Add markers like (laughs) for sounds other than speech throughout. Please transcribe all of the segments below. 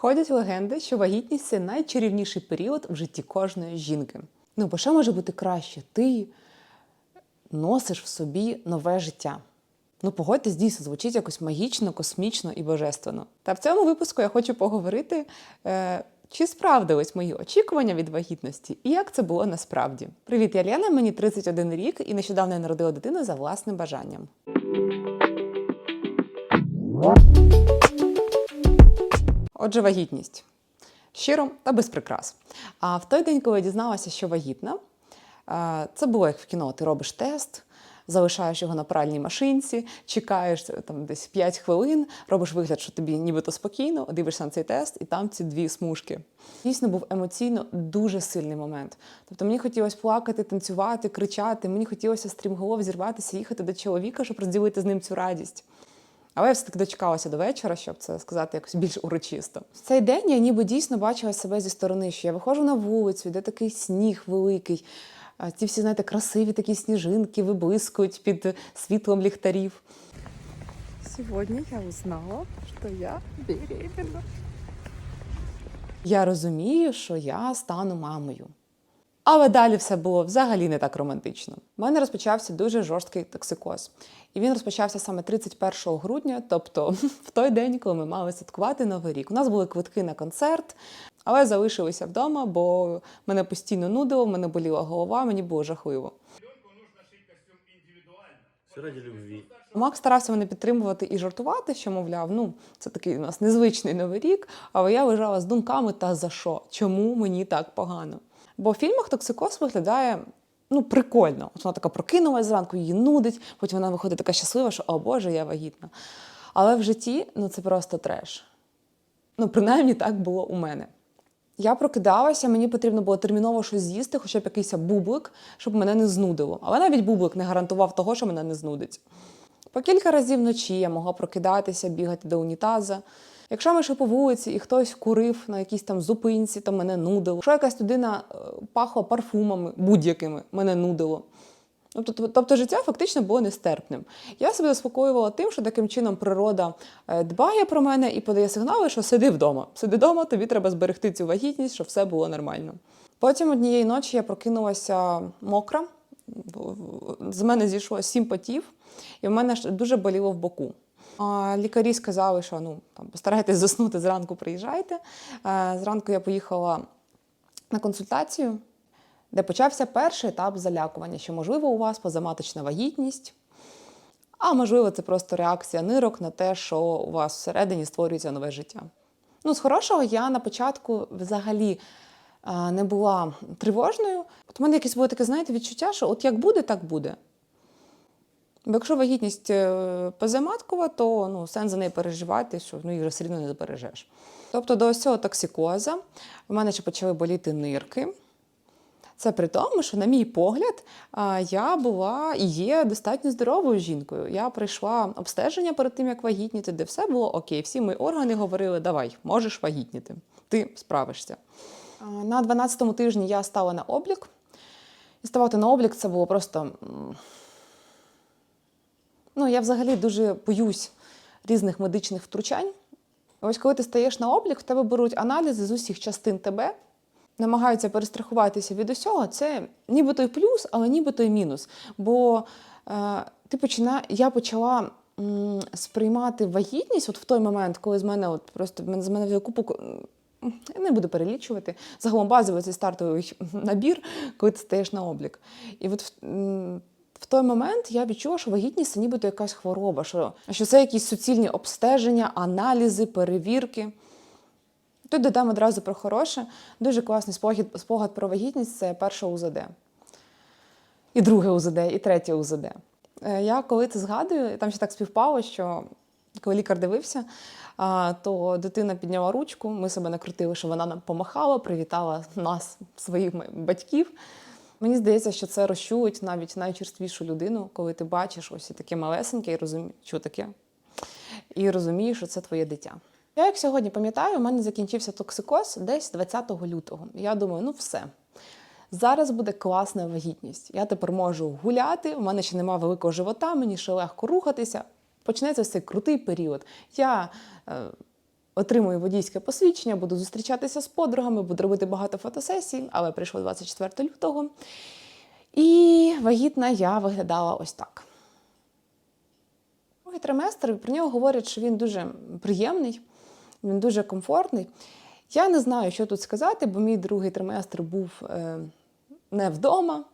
Ходять легенди, що вагітність це найчарівніший період в житті кожної жінки. Ну, бо що може бути краще? Ти носиш в собі нове життя. Ну, погодьтесь, дійсно, звучить якось магічно, космічно і божественно. Та в цьому випуску я хочу поговорити, е, чи справдились мої очікування від вагітності і як це було насправді. Привіт, я Лена, мені 31 рік і нещодавно я народила дитину за власним бажанням. Отже, вагітність. Щиро та без прикрас. А в той день, коли я дізналася, що вагітна, е, це було як в кіно. Ти робиш тест, залишаєш його на пральній машинці, чекаєш е, там десь 5 хвилин, робиш вигляд, що тобі нібито спокійно, дивишся на цей тест, і там ці дві смужки. Дійсно, був емоційно дуже сильний момент. Тобто мені хотілося плакати, танцювати, кричати. Мені хотілося стрімголов зірватися, їхати до чоловіка, щоб розділити з ним цю радість. Але я все-таки дочекалася до вечора, щоб це сказати якось більш урочисто. В цей день я ніби дійсно бачила себе зі сторони, що я виходжу на вулицю, де такий сніг великий. Ці всі, знаєте, красиві такі сніжинки виблискують під світлом ліхтарів. Сегодня я узнала, что я беременна. Я розумію, що я стану мамою. Але далі все було взагалі не так романтично. У мене розпочався дуже жорсткий токсикоз. І він розпочався саме 31 грудня, тобто (laughs) в той день, коли ми мали святкувати Новий рік. У нас були квитки на концерт, але залишилися вдома, бо мене постійно нудило, мене боліла голова, мені було жахливо. Ради любви. Старався мене підтримувати і жартувати, що, мовляв, ну це такий у нас незвичний новий рік. Але я лежала з думками та за що? Чому мені так погано? Бо в фільмах токсикоз виглядає ну прикольно. От вона така прокинулась зранку, її нудить, потім вона виходить така щаслива, що о Боже, я вагітна. Але в житті ну це просто треш. Ну, принаймні так було у мене. Я прокидалася, мені потрібно було терміново щось з'їсти, хоча б якийсь бублик, щоб мене не знудило. Але навіть бублик не гарантував того, що мене не знудить. По кілька разів вночі я могла прокидатися, бігати до унітаза. Якщо ми йшли по вулиці і хтось курив на якійсь там зупинці, то мене нудило. Якщо якась людина е, пахла парфумами будь-якими, мене нудило. Тобто, тобто життя фактично було нестерпним. Я себе заспокоювала тим, що таким чином природа е, дбає про мене і подає сигнали, що сиди вдома. Сиди вдома, тобі треба зберегти цю вагітність, щоб все було нормально. Потім однієї ночі я прокинулася мокра, з мене зійшло сім потів, і в мене дуже боліло в боку. Лікарі сказали, що ну там постарайтесь заснути зранку, приїжджайте. Е, Зранку я поїхала на консультацію, де почався перший етап залякування, що можливо у вас позаматочна вагітність, а можливо, це просто реакція нирок на те, що у вас всередині створюється нове життя. Ну, з хорошого я на початку взагалі е, не була тривожною. От у мене якесь було таке, знаєте, відчуття, що от як буде, так буде. Бо якщо вагітність е, позаматкова, то ну, сенс за неї переживати, що ну, її все рівно не збережеш. Тобто до ось цього токсикоза в мене ще почали боліти нирки. Це при тому, що, на мій погляд, я була і є достатньо здоровою жінкою. Я пройшла обстеження перед тим, як вагітніти, де все було окей. Всі мої органи говорили, давай, можеш вагітніти, ти справишся. На 12-му тижні я стала на облік. І ставати на облік це було просто. Ну, я взагалі дуже боюсь різних медичних втручань. Ось коли ти стаєш на облік, в тебе беруть аналізи з усіх частин тебе, намагаються перестрахуватися від усього. Це нібито й плюс, але нібито й мінус. Бо е, ти почина... я почала м, сприймати вагітність от в той момент, коли з мене от просто з мене взяли купу. Я не буду перелічувати. Загалом базовий цей стартовий набір, коли ти стаєш на облік. І от в той момент я відчула, що вагітність це нібито якась хвороба, що, що це якісь суцільні обстеження, аналізи, перевірки. Тут додам одразу про хороше. Дуже класний спогад, спогад про вагітність це перше УЗД. І друге УЗД, і третє УЗД. Е, Я коли це згадую, там ще так співпало, що коли лікар дивився, то дитина підняла ручку, ми себе накрутили, що вона нам помахала, привітала нас, своїх батьків. Мені здається, що це розчулить навіть найчерствішу людину, коли ти бачиш ось таке малесеньке і розумієш, що таке, і розумієш, що це твоє дитя. Я, як сьогодні пам'ятаю, у мене закінчився токсикоз десь 20 лютого. Я думаю, ну все. Зараз буде класна вагітність. Я тепер можу гуляти, у мене ще немає великого живота, мені ще легко рухатися. Почнеться цей крутий період. Я е, отримую водійське посвідчення, буду зустрічатися з подругами, буду робити багато фотосесій, але прийшло 24 лютого. І вагітна я виглядала ось так. Другий триместр про нього говорять, що він дуже приємний, він дуже комфортний. Я не знаю, що тут сказати, бо мій другий триместр був е, не вдома,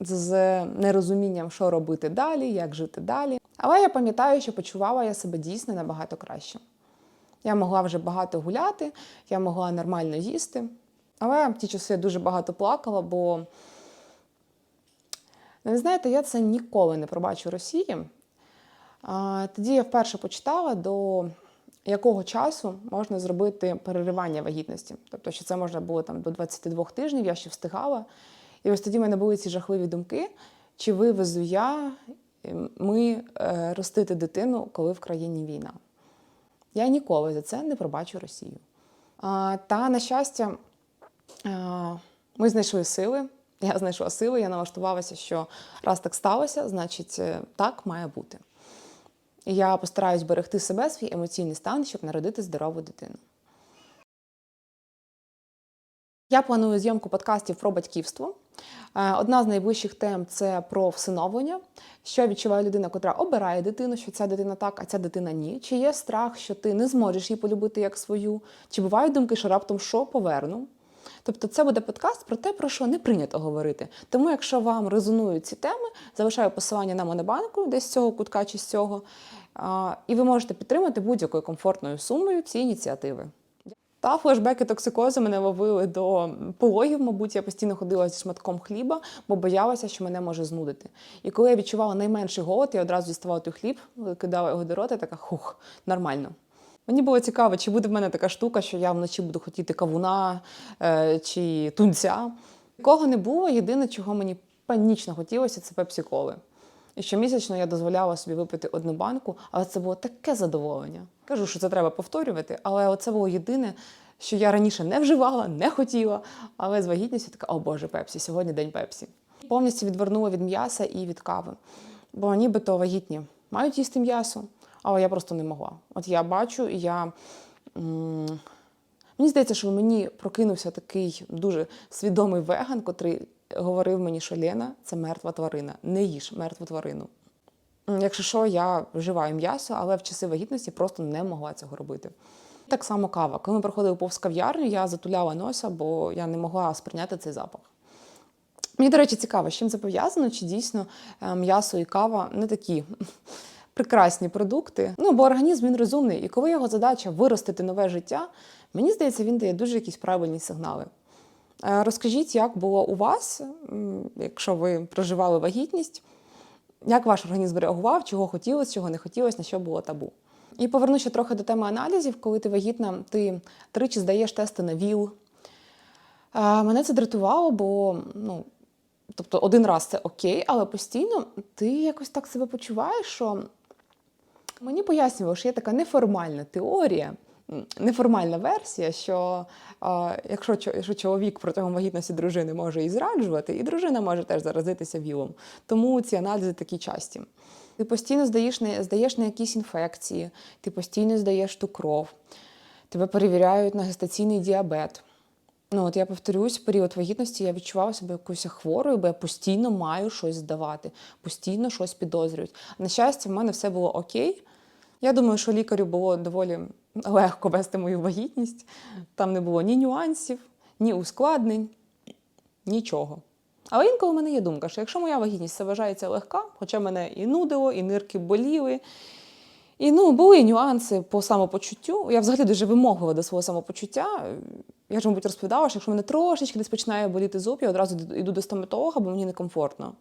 з нерозумінням, що робити далі, як жити далі. Але я пам'ятаю, що почувала я себе дійсно набагато краще. Я могла вже багато гуляти, я могла нормально їсти. Але в ті часи я дуже багато плакала, бо Ну, ви знаєте, я це ніколи не пробачу Росії. Тоді я вперше почитала, до якого часу можна зробити переривання вагітності. Тобто, що це можна було там до 22 тижнів, я ще встигала. І ось тоді в мене були ці жахливі думки, чи вивезу я, ем, ми е, ростити дитину, коли в країні війна. Я ніколи за це не пробачу Росію. Та, на щастя, ми знайшли сили. Я знайшла сили, я налаштувалася, що раз так сталося, значить е, так має бути. Я постараюсь берегти себе, свій емоційний стан, щоб народити здорову дитину. Я планую зйомку подкастів про батьківство. Е, Одна з найближчих тем це про всиновлення. Що відчуває людина, котра обирає дитину, що ця дитина так, а ця дитина ні. Чи є страх, що ти не зможеш її полюбити як свою? Чи бувають думки, що раптом що поверну? Тобто це буде подкаст про те, про що не прийнято говорити. Тому, якщо вам резонують ці теми, залишаю посилання на монобанку, десь з цього кутка чи з цього, і ви можете підтримати будь-якою комфортною сумою ці ініціативи. Та флешбеки токсикозу мене ловили до пологів, мабуть, я постійно ходила зі шматком хліба, бо боялася, що мене може знудити. І коли я відчувала найменший голод, я одразу діставала той хліб, кидала його до рота, і така хух, нормально. Мені було цікаво, чи буде в мене така штука, що я вночі буду хотіти кавуна е, чи тунця. Нікого не було. Єдине, чого мені панічно хотілося, це пепсі-коли. І щомісячно я дозволяла собі випити одну банку, але це було таке задоволення. Кажу, що це треба повторювати, але це було єдине, що я раніше не вживала, не хотіла. Але з вагітністю така, о Боже, пепсі, сьогодні день пепсі. Повністю відвернула від м'яса і від кави. Бо нібито вагітні мають їсти м'ясо, але я просто не могла. От я бачу, я. Мені здається, що в мені прокинувся такий дуже свідомий веган, котрий говорив мені, що Лена це мертва тварина. Не їж мертву тварину. Якщо що, я вживаю м'ясо, але в часи вагітності просто не могла цього робити. Так само кава. Коли ми проходили повз кав'ярню, я затуляла носа, бо я не могла сприйняти цей запах. Мені, до речі, цікаво, з чим це пов'язано, чи дійсно е, м'ясо і кава не такі (laughs) прекрасні продукти. Ну, бо організм він розумний, і коли його задача виростити нове життя, мені здається, він дає дуже якісь правильні сигнали. Е, Розкажіть, як було у вас, якщо ви проживали вагітність, як ваш організм реагував, чого хотілося, чого не хотілося, на що було табу. І поверну ще трохи до теми аналізів. Коли ти вагітна, ти тричі здаєш тести на ВІЛ. Е, Мене це дратувало, бо ну, тобто один раз це окей, але постійно ти якось так себе почуваєш, що мені пояснювали, що є така неформальна теорія, неформальна версія, що якщо, якщо чоловік протягом вагітності дружини може і зраджувати, і дружина може теж заразитися вілом. Тому ці аналізи такі часті. Ти постійно здаєш здаєш на якісь інфекції, ти постійно здаєш ту кров, тебе перевіряють на гестаційний діабет. Ну, от я повторюсь, в період вагітності я відчувала себе якоюсь хворою, бо я постійно маю щось здавати, постійно щось підозрюють. На щастя, в мене все було окей. Я думаю, що лікарю було доволі легко вести мою вагітність. Там не було ні нюансів, ні ускладнень, нічого. Але інколи в мене є думка, що якщо моя вагітність вважається легка, хоча мене і нудило, і нирки боліли, і ну, були нюанси по самопочуттю. Я взагалі дуже вимоглива до свого самопочуття. Я ж, мабуть, розповідала, що якщо мене трошечки десь починає боліти зуб, я одразу йду до стоматолога, бо мені некомфортно.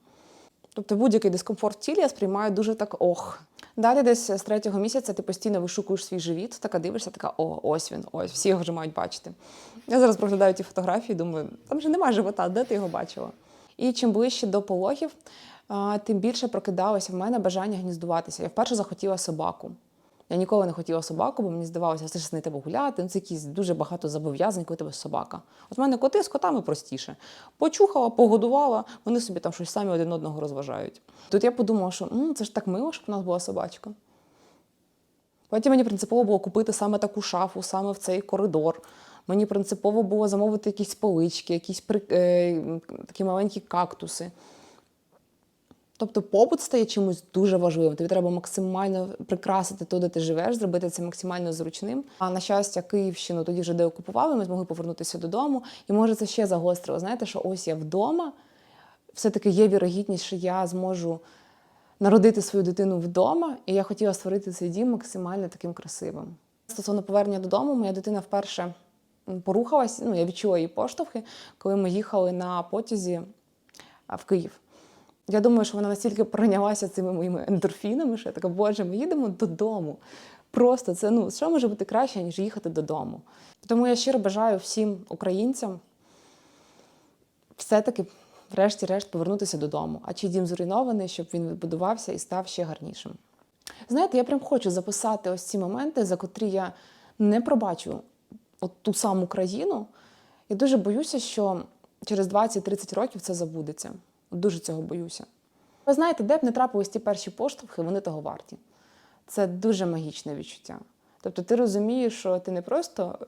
Тобто будь-який дискомфорт в тілі я сприймаю дуже так ох. Далі десь з третього місяця ти постійно вишукуєш свій живіт, така дивишся, така о, ось він, ось, всі його вже мають бачити. Я зараз проглядаю ті фотографії, думаю, там же немає живота, де ти його бачила? І чим ближче до пологів, тим більше прокидалося в мене бажання гніздуватися. Я вперше захотіла собаку. Я ніколи не хотіла собаку, бо мені здавалося, це ж не тебе гуляти, ну, це якісь дуже багато зобов'язань, коли тебе собака. От в мене коти з котами простіше. Почухала, погодувала, вони собі там щось самі один одного розважають. Тут я подумала, що «М, це ж так мило, щоб у нас була собачка. Потім мені принципово було купити саме таку шафу, саме в цей коридор. Мені принципово було замовити якісь полички, якісь при... е, такі маленькі кактуси. Тобто побут стає чимось дуже важливим. Тобі треба максимально прикрасити то, де ти живеш, зробити це максимально зручним. А на щастя, Київщину тоді вже деокупували, ми змогли повернутися додому. І може це ще загострило. Знаєте, що ось я вдома, все-таки є вірогідність, що я зможу народити свою дитину вдома, і я хотіла створити цей дім максимально таким красивим. Стосовно повернення додому, моя дитина вперше порухалась, ну я відчула її поштовхи, коли ми їхали на потязі в Київ. Я думаю, що вона настільки пройнялася цими моїми ендорфінами, що я така, боже, ми їдемо додому. Просто це ну що може бути краще, ніж їхати додому. Тому я щиро бажаю всім українцям все-таки, врешті-решт, повернутися додому. А чи дім зруйнований, щоб він відбудувався і став ще гарнішим. Знаєте, я прям хочу записати ось ці моменти, за котрі я не пробачу от ту саму країну. І дуже боюся, що через 20-30 років це забудеться. Дуже цього боюся. Ви знаєте, де б не трапились ті перші поштовхи, вони того варті. Це дуже магічне відчуття. Тобто ти розумієш, що ти не просто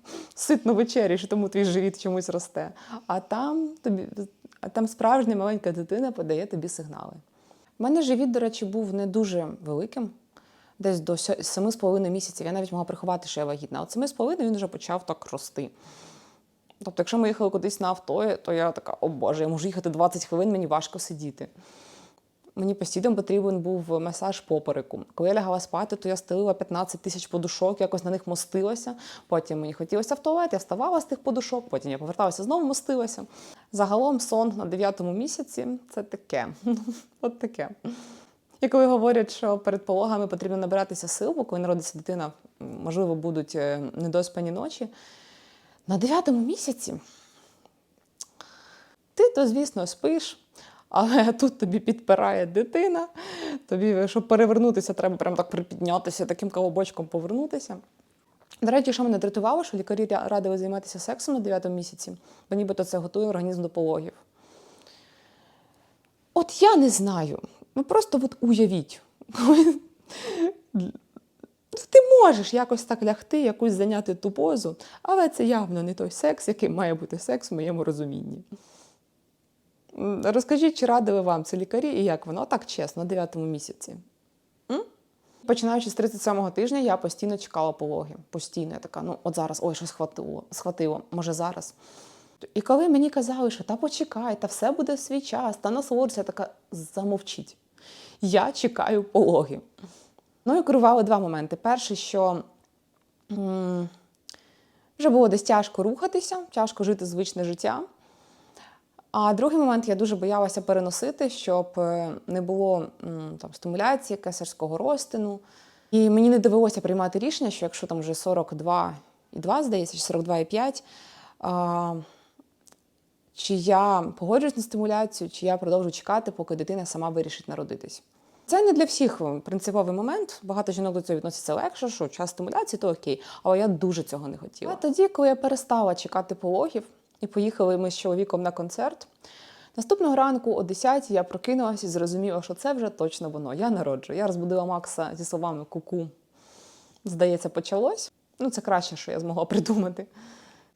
(laughs) ситно вечеряєш, тому твій живіт чомусь росте, а там тобі а там справжня маленька дитина подає тобі сигнали. У мене живіт, до речі, був не дуже великим, десь до 7,5 місяців. Я навіть могла приховати, що я вагітна. От 7,5 він вже почав так рости. Тобто, якщо ми їхали кудись на авто, то я така, о Боже, я можу їхати 20 хвилин, мені важко сидіти. Мені постійно потрібен був масаж попереку. Коли я лягала спати, то я стелила 15 тисяч подушок, якось на них мостилася. Потім мені хотілося в туалет, я вставала з тих подушок, потім я поверталася знову мостилася. Загалом сон на 9 місяці це таке. (laughs) От таке. І коли говорять, що перед пологами потрібно набиратися сил, бо коли народиться дитина, можливо, будуть е, недоспані ночі. На 9 місяці ти то, звісно, спиш, але тут тобі підпирає дитина. Тобі, щоб перевернутися, треба прям так припіднятися, таким колобочком повернутися. До речі, що мене дратувало, що лікарі радили займатися сексом на 9 місяці, бо нібито це готує організм до пологів. От я не знаю. Ну просто от уявіть. Ти можеш якось так лягти, якусь зайняти ту позу, але це явно не той секс, який має бути секс в моєму розумінні. Розкажіть, чи радили вам це лікарі і як воно? Так чесно, на 9 місяці. Починаючи з 37-го тижня, я постійно чекала пологи. Постійно я така, ну от зараз, ой, щось схватило, схватило, може зараз. І коли мені казали, що та почекай, та все буде в свій час, та насолоджуйся, така замовчіть. Я чекаю пологи. Ну і керували два моменти. Перший, що вже було десь тяжко рухатися, тяжко жити звичне життя. А другий момент я дуже боялася переносити, щоб е, не було там, стимуляції, кесарського розтину. І мені не довелося приймати рішення, що якщо там вже 42,2, здається, чи 42,5, чи я погоджуюсь на стимуляцію, чи я продовжу чекати, поки дитина сама вирішить народитись. Це не для всіх принциповий момент. Багато жінок до цього відносяться легше, що час стимуляції, то окей. Але я дуже цього не хотіла. А тоді, коли я перестала чекати пологів, і поїхали ми з чоловіком на концерт. Наступного ранку о 10 я прокинулася і зрозуміла, що це вже точно воно. Я народжую. Я розбудила Макса зі словами ку-ку. Здається, почалось. Ну, це краще, що я змогла придумати.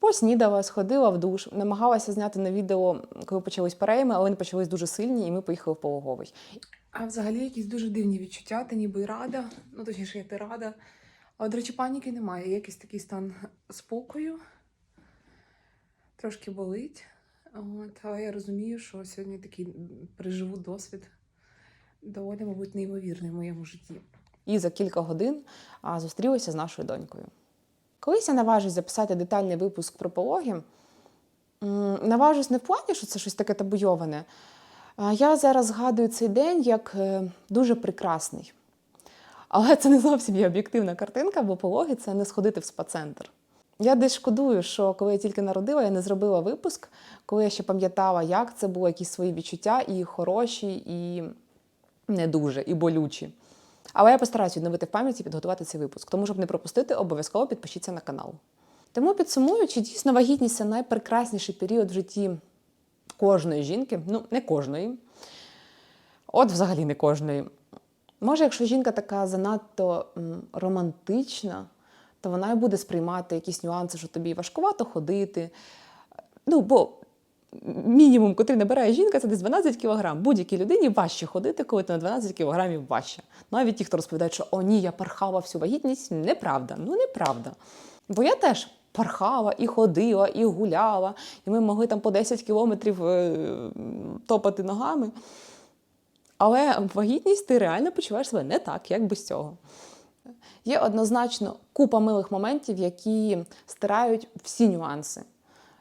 Поснідала, сходила в душ, намагалася зняти на відео, коли почались перейми, але вони почались дуже сильні, і ми поїхали в пологовий. А взагалі якісь дуже дивні відчуття, ти ніби й рада, ну точніше, я ти рада. Але, до речі, паніки немає. Є якийсь такий стан спокою. Трошки болить. От, але я розумію, що сьогодні такий переживу досвід доволі, мабуть, неймовірний в моєму житті. і за кілька годин зустрілася з нашою донькою. Колись я наважусь записати детальний випуск про пологи. Наважусь не в плані, що це щось таке табуйоване. Я зараз згадую цей день як е, дуже прекрасний. Але це не зовсім є об'єктивна картинка, бо пологи це не сходити в спа-центр. Я десь шкодую, що коли я тільки народила, я не зробила випуск, коли я ще пам'ятала, як це було, якісь свої відчуття, і хороші, і не дуже, і болючі. Але я постараюсь відновити в пам'яті підготувати цей випуск. Тому, щоб не пропустити, обов'язково підпишіться на канал. Тому підсумуючи, дійсно вагітність це найпрекрасніший період в житті кожної жінки. Ну, не кожної. От взагалі не кожної. Може, якщо жінка така занадто романтична, то вона і буде сприймати якісь нюанси, що тобі важкувато ходити. Ну, бо мінімум, котрий набирає жінка, це десь 12 кілограм. Будь-якій людині важче ходити, коли ти на 12 кілограмів важче. Навіть ті, хто розповідають, що о, ні, я пархала всю вагітність, неправда. Ну, неправда. Бо я теж пархала і ходила, і гуляла, і ми могли там по 10 кілометрів е, топати ногами. Але вагітність ти реально почуваєш себе не так, як без цього. Є однозначно купа милих моментів, які стирають всі нюанси.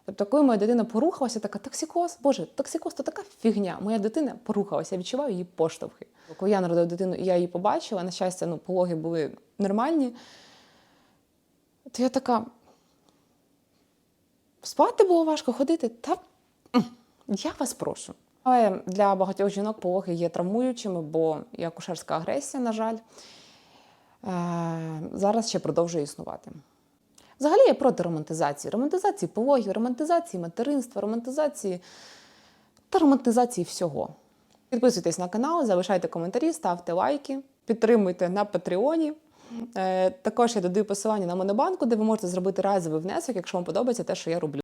Тобто, коли моя дитина порухалася, така токсикоз, боже, токсикоз то така фігня. Моя дитина порухалася, я відчуваю її поштовхи. Коли я народила дитину і я її побачила, на щастя, ну, пологи були нормальні, то я така. Спати було важко ходити, та я вас прошу. Але для багатьох жінок пологи є травмуючими, бо є акушерська агресія, на жаль, е, зараз ще продовжує існувати. Взагалі я проти романтизації. Романтизації пологів, романтизації материнства, романтизації та романтизації всього. Підписуйтесь на канал, залишайте коментарі, ставте лайки, підтримуйте на Патреоні. Е, Також я додаю посилання на Монобанку, де ви можете зробити разовий внесок, якщо вам подобається те, що я роблю.